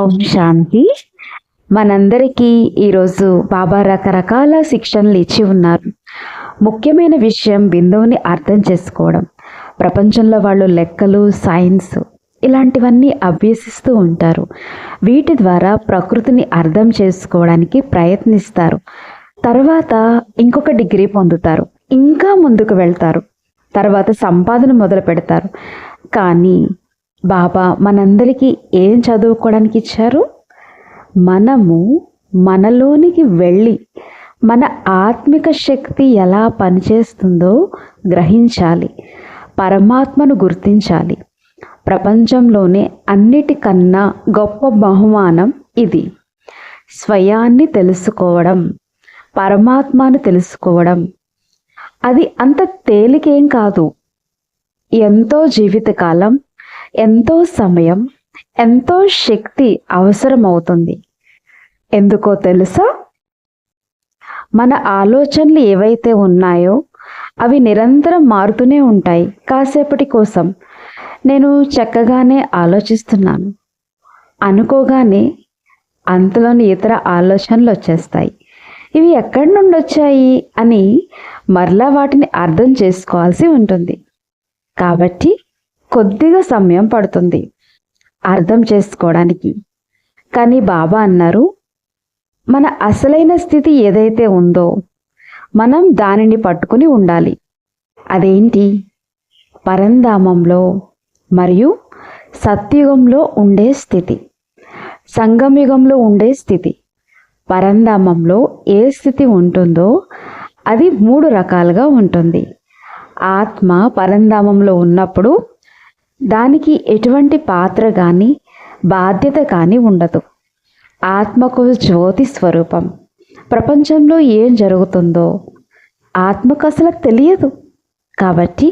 ఓం శాంతి. మనందరికీ ఈరోజు బాబా రకరకాల శిక్షణలు ఇచ్చి ఉన్నారు. ముఖ్యమైన విషయం బిందువుని అర్థం చేసుకోవడం. ప్రపంచంలో వాళ్ళు లెక్కలు సైన్స్ ఇలాంటివన్నీ అభ్యసిస్తూ ఉంటారు. వీటి ద్వారా ప్రకృతిని అర్థం చేసుకోవడానికి ప్రయత్నిస్తారు. తర్వాత ఇంకొక డిగ్రీ పొందుతారు. ఇంకా ముందుకు వెళ్తారు. తర్వాత సంపాదన మొదలు పెడతారు. కానీ బాబా మనందరికీ ఏం చదువుకోవడానికి ఇచ్చారు? మనము మనలోనికి వెళ్ళి మన ఆత్మిక శక్తి ఎలా పనిచేస్తుందో గ్రహించాలి. పరమాత్మను గుర్తించాలి. ప్రపంచంలోనే అన్నిటికన్నా గొప్ప బహుమానం ఇది. స్వయాన్ని తెలుసుకోవడం పరమాత్మను తెలుసుకోవడం. అది అంత తేలికేం కాదు. ఎంతో జీవితకాలం ఎంతో సమయం ఎంతో శక్తి అవసరమవుతుంది. ఎందుకో తెలుసా? మన ఆలోచనలు ఏవైతే ఉన్నాయో అవి నిరంతరం మారుతూనే ఉంటాయి. కాసేపటి కోసం నేను చక్కగానే ఆలోచిస్తున్నాను. అనుకోగానే అంతలోని ఇతర ఆలోచనలు వచ్చేస్తాయి. ఇవి ఎక్కడి నుండి వచ్చాయి అని మరలా వాటిని అర్థం చేసుకోవాల్సి ఉంటుంది. కాబట్టి కొద్దిగా సమయం పడుతుంది. అర్థం చేసుకోవడానికి. కానీ బాబా అన్నారు మన అసలైన స్థితి ఏదైతే ఉందో మనం దానిని పట్టుకుని ఉండాలి. అదేంటి? పరంధామంలో మరియు సత్యుగంలో ఉండే స్థితి. సంగమయుగంలో ఉండే స్థితి. పరంధామంలో ఏ స్థితి ఉంటుందో అది మూడు రకాలుగా ఉంటుంది. ఆత్మ పరంధామంలో ఉన్నప్పుడు దానికి ఎటువంటి పాత్ర కానీ బాధ్యత కానీ ఉండదు. ఆత్మకు జ్యోతి స్వరూపం. ప్రపంచంలో ఏం జరుగుతుందో ఆత్మకు అసలు తెలియదు. కాబట్టి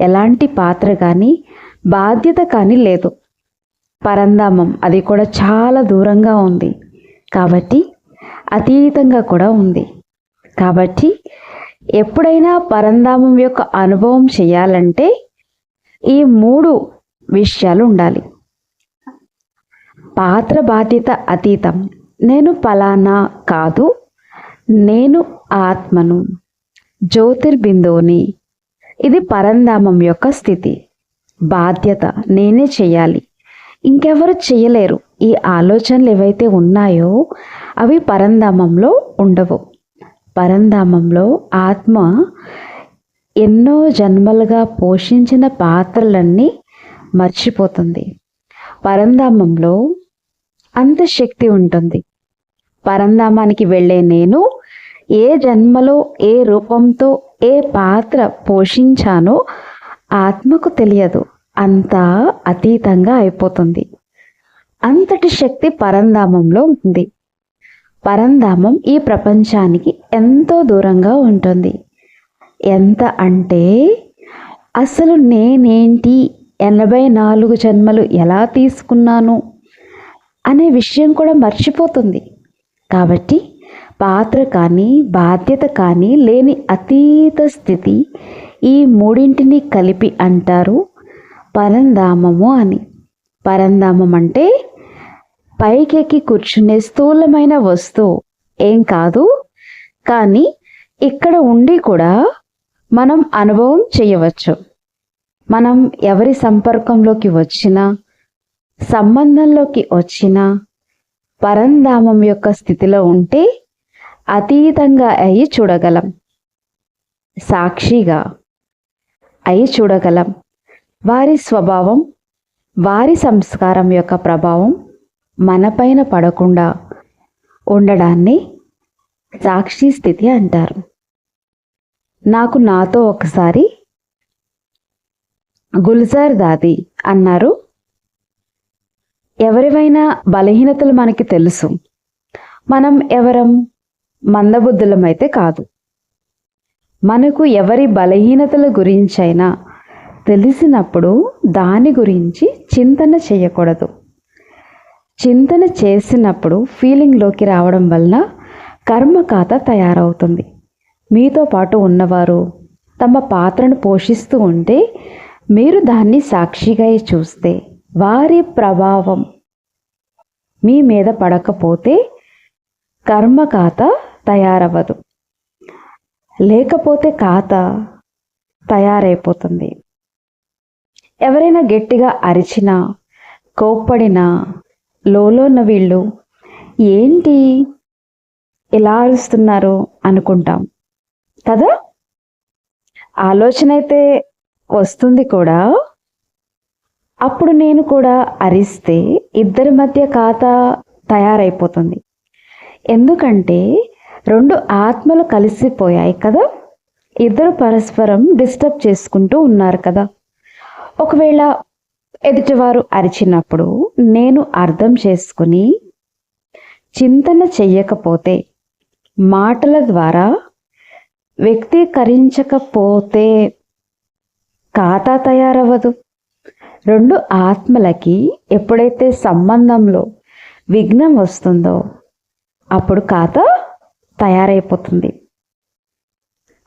ఎలాంటి పాత్ర కానీ బాధ్యత కానీ లేదు. పరంధామం అది కూడా చాలా దూరంగా ఉంది. కాబట్టి అతీతంగా కూడా ఉంది. కాబట్టి ఎప్పుడైనా పరంధామం యొక్క అనుభవం చేయాలంటే ఈ మూడు విషయాలు ఉండాలి. పాత్ర బాధ్యత అతీతం. నేను ఫలానా కాదు నేను ఆత్మను జ్యోతిర్బిందువుని. ఇది పరంధామం యొక్క స్థితి. బాధ్యత నేనే చేయాలి. ఇంకెవరు చేయలేరు. ఈ ఆలోచనలు ఏవైతే ఉన్నాయో అవి పరంధామంలో ఉండవు. పరంధామంలో ఆత్మ ఎన్నో జన్మలుగా పోషించిన పాత్రలన్నీ మర్చిపోతుంది. పరంధామంలో అంత శక్తి ఉంటుంది. పరంధామానికి వెళ్ళే నేను ఏ జన్మలో ఏ రూపంతో ఏ పాత్ర పోషించానో ఆత్మకు తెలియదు. అంతా అతీతంగా అయిపోతుంది. అంతటి శక్తి పరంధామంలో ఉంది. పరంధామం ఈ ప్రపంచానికి ఎంతో దూరంగా ఉంటుంది. ఎంత అంటే అసలు నేనేంటి? ఎనభై నాలుగు జన్మలు ఎలా తీసుకున్నాను? అనే విషయం కూడా మర్చిపోతుంది. కాబట్టి పాత్ర కానీ బాధ్యత కానీ లేని అతీత స్థితి ఈ మూడింటిని కలిపి అంటారు పరంధామము అని. పరంధామం అంటే పైకెక్కి కూర్చునే స్థూలమైన వస్తువు. ఏం కాదు. కానీ ఇక్కడ ఉండి కూడా మనం అనుభవం చేయవచ్చు. మనం ఎవరి సంపర్కంలోకి వచ్చినా సంబంధంలోకి వచ్చినా పరంధామం యొక్క స్థితిలో ఉంటే అతీతంగా అయి చూడగలం. సాక్షిగా అయి చూడగలం. వారి స్వభావం వారి సంస్కారం యొక్క ప్రభావం మనపైన పడకుండా ఉండడాన్ని సాక్షి స్థితి అంటారు. నాకు నాతో ఒకసారి గుల్జార్ దాది అన్నారు. ఎవరివైనా బలహీనతలు మనకి తెలుసు. మనం ఎవరం? మందబుద్ధులమైతే కాదు. మనకు ఎవరి బలహీనతల గురించైనా తెలిసినప్పుడు దాని గురించి చింతన చేయకూడదు. చింతన చేసినప్పుడు ఫీలింగ్లోకి రావడం వలన కర్మ ఖాతా తయారవుతుంది. మీతో పాటు ఉన్నవారు తమ పాత్రను పోషిస్తూ ఉంటే మీరు దాన్ని సాక్షిగా చూస్తే వారి ప్రభావం మీ మీద పడకపోతే కర్మ ఖాత తయారవ్వదు. లేకపోతే ఖాత తయారైపోతుంది. ఎవరైనా గట్టిగా అరిచినా కోప్పడినా లోలోన్న వీళ్ళు ఏంటి? ఎలా అరుస్తున్నారు? అనుకుంటాం. కదా? ఆలోచన అయితే వస్తుంది కూడా. అప్పుడు నేను కూడా అరిస్తే ఇద్దరి మధ్య ఖాతా తయారైపోతుంది. ఎందుకంటే రెండు ఆత్మలు కలిసిపోయాయి కదా? ఇద్దరు పరస్పరం డిస్టర్బ్ చేసుకుంటూ ఉన్నారు కదా? ఒకవేళ ఎదుటివారు అరిచినప్పుడు నేను అర్థం చేసుకుని చింతన చెయ్యకపోతే మాటల ద్వారా వ్యక్తీకరించకపోతే ఖాతా తయారవ్వదు. రెండు ఆత్మలకి ఎప్పుడైతే సంబంధంలో విఘ్నం వస్తుందో అప్పుడు ఖాతా తయారైపోతుంది.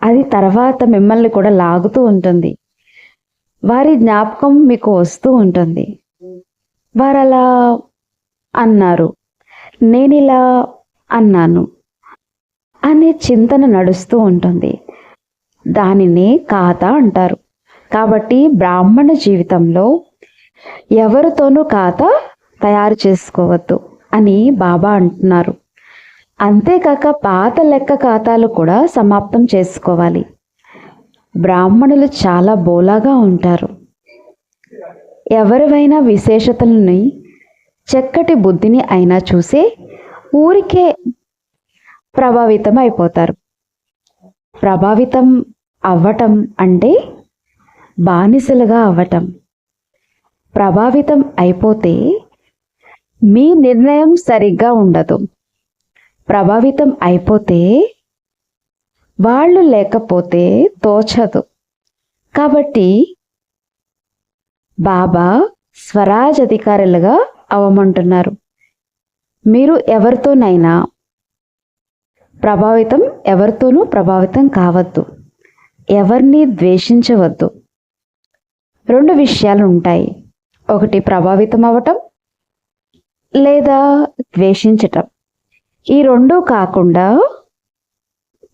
అది తర్వాత మిమ్మల్ని కూడా లాగుతూ ఉంటుంది. వారి జ్ఞాపకం మీకు వస్తూ ఉంటుంది. వారు అలా అన్నారు. నేను ఇలా అన్నాను. అనే చింతన నడుస్తూ ఉంటుంది. దానినే ఖాతా అంటారు. కాబట్టి బ్రాహ్మణ జీవితంలో ఎవరితోనూ ఖాతా తయారు చేసుకోవద్దు అని బాబా అంటున్నారు. అంతేకాక పాత లెక్క ఖాతాలు కూడా సమాప్తం చేసుకోవాలి. బ్రాహ్మణులు చాలా బోలాగా ఉంటారు. ఎవరివైనా విశేషతలని చక్కటి బుద్ధిని అయినా చూసే ఊరికే ప్రభావితం అయిపోతారు ప్రభావితం అవ్వటం అంటే బానిసలుగా అవ్వటం. ప్రభావితం అయిపోతే మీ నిర్ణయం సరిగ్గా ఉండదు. ప్రభావితం అయిపోతే వాళ్ళు లేకపోతే తోచదు. కాబట్టి బాబా స్వరాజ్ అధికారులుగా అవమంటున్నారు. మీరు ఎవరితోనైనా ప్రభావితం ఎవరితోనూ ప్రభావితం కావద్దు. ఎవరిని ద్వేషించవద్దు. రెండు విషయాలు ఉంటాయి. ఒకటి ప్రభావితం అవ్వటం లేదా ద్వేషించటం. ఈ రెండూ కాకుండా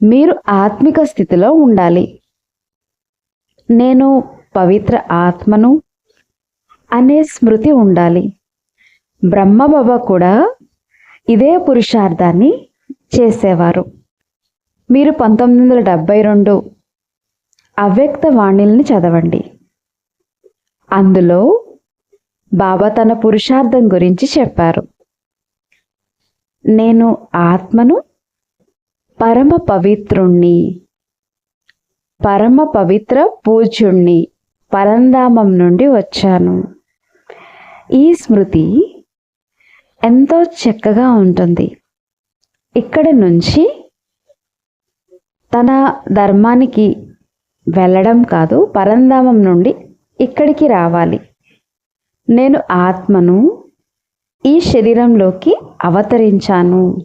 మీరు ఆత్మిక స్థితిలో ఉండాలి. నేను పవిత్ర ఆత్మను అనే స్మృతి ఉండాలి. బ్రహ్మబాబా కూడా ఇదే పురుషార్థాన్ని చేసేవారు. మీరు పంతొమ్మిది వందల డెబ్భై రెండు అవ్యక్త వాణిల్ని చదవండి. అందులో బాబా తన పురుషార్థం గురించి చెప్పారు. నేను ఆత్మను పరమ పవిత్రుణ్ణి పరమ పవిత్ర పూజ్యుణ్ణి పరంధామం నుండి వచ్చాను. ఈ స్మృతి ఎంతో చక్కగా ఉంటుంది. ఇక్కడ నుంచి తన ధర్మానికి వెళ్ళడం కాదు పరంధామం నుండి ఇక్కడికి రావాలి. నేను ఆత్మను ఈ శరీరంలోకి అవతరించాను.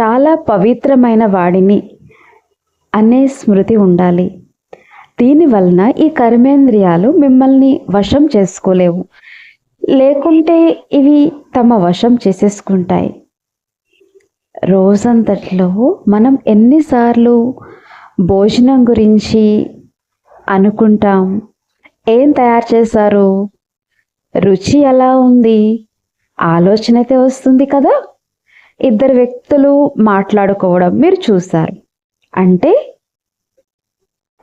చాలా పవిత్రమైన వాడిని అనే స్మృతి ఉండాలి. దీనివలన ఈ కర్మేంద్రియాలు మిమ్మల్ని వశం చేసుకోలేవు. లేకుంటే ఇవి తమ వశం చేసేసుకుంటాయి. రోజంతట్లో మనం ఎన్నిసార్లు భోజనం గురించి అనుకుంటాం? ఏం తయారు చేశారు? రుచి ఎలా ఉంది? ఆలోచన అయితే వస్తుంది కదా? ఇద్దరు వ్యక్తులు మాట్లాడుకోవడం మీరు చూశారు. అంటే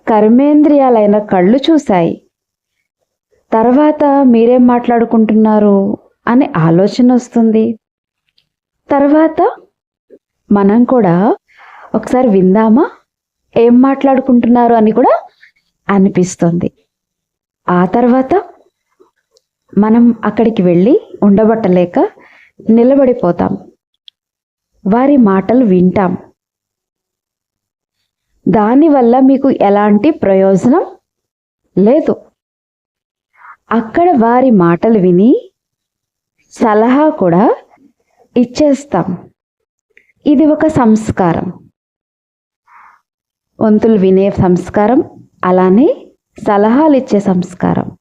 కర్మేంద్రియాలైన కళ్ళు చూశాయి. తర్వాత మీరేం మాట్లాడుకుంటున్నారు? అనే ఆలోచన వస్తుంది. తర్వాత మనం కూడా ఒకసారి విందామా? ఏం మాట్లాడుకుంటున్నారు అని కూడా అనిపిస్తుంది. ఆ తర్వాత మనం అక్కడికి వెళ్ళి ఉండబట్టలేక నిలబడిపోతాం. వారి మాటలు వింటాం. దానివల్ల మీకు ఎలాంటి ప్రయోజనం లేదు. అక్కడ వారి మాటలు విని సలహా కూడా ఇచ్చేస్తాం. ఇది ఒక సంస్కారం. వంతులు వినే సంస్కారం అలానే సలహాలు ఇచ్చే సంస్కారం.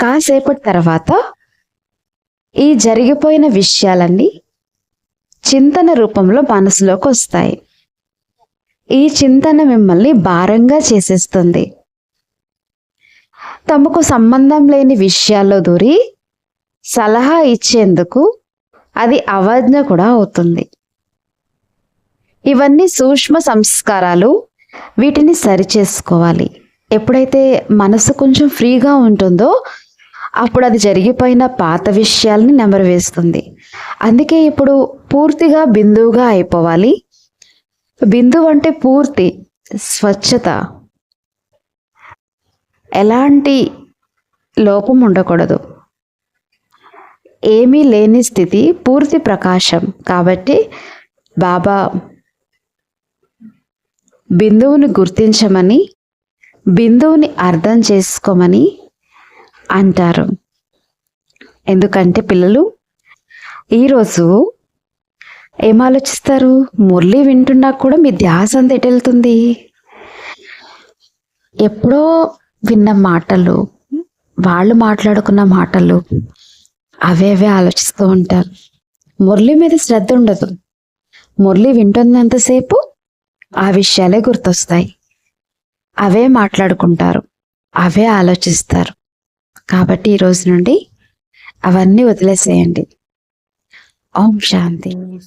కాసేపటి తర్వాత ఈ జరిగిపోయిన విషయాలన్నీ చింతన రూపంలో మనసులోకి వస్తాయి. ఈ చింతన మిమ్మల్ని భారంగా చేసేస్తుంది. తమకు సంబంధం లేని విషయాల్లో దూరి సలహా ఇచ్చేందుకు అది అవజ్ఞ కూడా అవుతుంది. ఇవన్నీ సూక్ష్మ సంస్కారాలు. వీటిని సరిచేసుకోవాలి. ఎప్పుడైతే మనసు కొంచెం ఫ్రీగా ఉంటుందో అప్పుడు అది జరిగిపోయిన పాత విషయాల్ని నెమరు వేస్తుంది. అందుకే ఇప్పుడు పూర్తిగా బిందువుగా అయిపోవాలి. బిందువు అంటే పూర్తి స్వచ్ఛత. ఎలాంటి లోపం ఉండకూడదు. ఏమీ లేని స్థితి పూర్తి ప్రకాశం. కాబట్టి బాబా బిందువుని గుర్తించమని బిందువుని అర్థం చేసుకోమని అంటారు. ఎందుకంటే పిల్లలు ఈరోజు ఏం ఆలోచిస్తారు? మురళి వింటున్నా కూడా మీ ధ్యాస అంత ఎప్పుడో విన్న మాటలు వాళ్ళు మాట్లాడుకున్న మాటలు అవే అవే ఆలోచిస్తూ ఉంటారు. మురళి మీద శ్రద్ధ ఉండదు. మురళి వింటున్నంతసేపు ఆ విషయాలే గుర్తొస్తాయి. అవే మాట్లాడుకుంటారు. అవే ఆలోచిస్తారు. కాబట్టి ఈరోజు నుండి అవన్నీ వదిలేసేయండి. ఓం శాంతి.